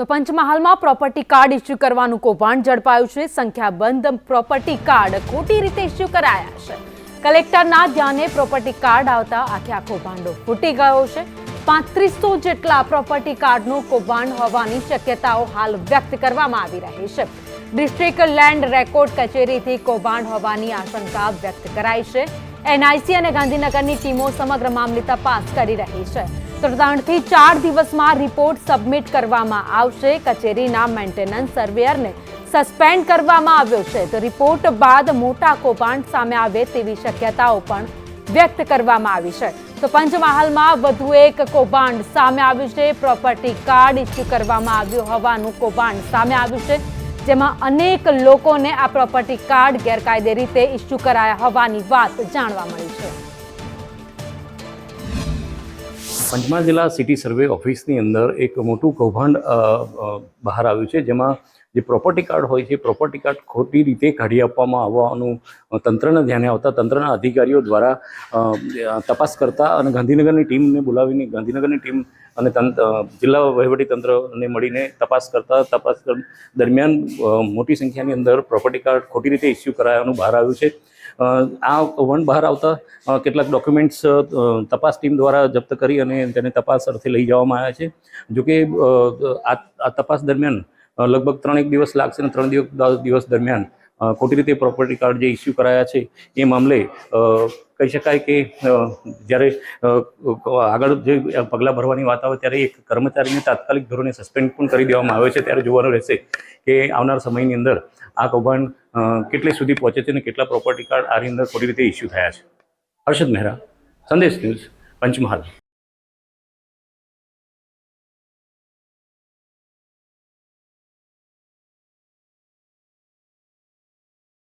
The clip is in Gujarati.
તો પંચમહાલમાં પ્રોપર્ટી કાર્ડ ઇસ્યુ કરવાનું કૌભાંડ ઝડપાયું છે. સંખ્યાબંધ પ્રોપર્ટી કાર્ડ ખોટી રીતે ઇસ્યુ કરાયા છે. કલેક્ટરના ધ્યાને પ્રોપર્ટી કાર્ડ આવતા આખે આખો ભાંડો ફૂટી ગયો છે. પાંત્રીસો જેટલા પ્રોપર્ટી કાર્ડનું કૌભાંડ હોવાની શક્યતાઓ હાલ વ્યક્ત કરવામાં આવી રહી છે. ડિસ્ટ્રિક્ટ લેન્ડ રેકોર્ડ કચેરીથી કૌભાંડ હોવાની આશંકા વ્યક્ત કરાઈ છે. એનઆઈસી અને ગાંધીનગરની ટીમો સમગ્ર મામલે તપાસ કરી રહી છે. ત્રણથી ચાર દિવસમાં રિપોર્ટ સબમિટ કરવામાં આવશે. કચેરીના મેન્ટેનન્સ સર્વેયરને સસ્પેન્ડ કરવામાં આવ્યો છે. તો રિપોર્ટ બાદ મોટા કૌભાંડ સામે આવે તેવી શક્યતાઓ પણ વ્યક્ત કરવામાં આવી છે. તો પંચમહાલમાં વધુ એક કૌભાંડ સામે આવ્યું છે. પ્રોપર્ટી કાર્ડ ઇસ્યુ કરવામાં આવ્યું હોવાનું કૌભાંડ સામે આવ્યું છે. જેમાં અનેક લોકોને આ પ્રોપર્ટી કાર્ડ ગેરકાયદે રીતે ઇસ્યુ કરાયા હોવાની વાત જાણવા મળી છે. પંચમહાલ જિલ્લા સિટી સર્વે ઓફિસની અંદર એક મોટું કૌભાંડ બહાર આવ્યું છે, જેમાં જે પ્રોપર્ટી કાર્ડ હોય છે પ્રોપર્ટી કાર્ડ ખોટી રીતે કાઢી આપવામાં આવવાનું તંત્રના ધ્યાને આવતા તંત્રના અધિકારીઓ દ્વારા તપાસ કરતા અને ગાંધીનગરની ટીમને બોલાવીને ગાંધીનગરની ટીમ અને જિલ્લા વહીવટી તંત્રને મળીને તપાસ કરતા, તપાસ દરમિયાન મોટી સંખ્યાની અંદર પ્રોપર્ટી કાર્ડ ખોટી રીતે ઇસ્યુ કરાયાનું બહાર આવ્યું છે. આ વન બહાર આવતા કેટલાક ડોક્યુમેન્ટ્સ તપાસ ટીમ દ્વારા જપ્ત કરી અને તેને તપાસ અર્થે લઈ જવામાં આવ્યા છે. જોકે આ તપાસ દરમિયાન લગભગ ત્રણ એક દિવસ લાગશે અને ત્રણ દિવસ દરમિયાન ખોટી રીતે પ્રોપર્ટી કાર્ડ જે ઇસ્યુ કરાયા છે, એ મામલે કહી શકાય કે જ્યારે આગળ જે પગલાં ભરવાની વાત આવે ત્યારે એક કર્મચારીને તાત્કાલિક ધોરણે સસ્પેન્ડ પણ કરી દેવામાં આવે છે. ત્યારે જોવાનું રહેશે કે આવનાર સમયની અંદર આ કૌભાંડ કેટલે સુધી પહોંચે છે અને કેટલા પ્રોપર્ટી કાર્ડ આની અંદર ખોટી રીતે ઇસ્યુ થયા છે. હર્ષદ મહેરા, સંદેશ ન્યૂઝ, પંચમહાલ.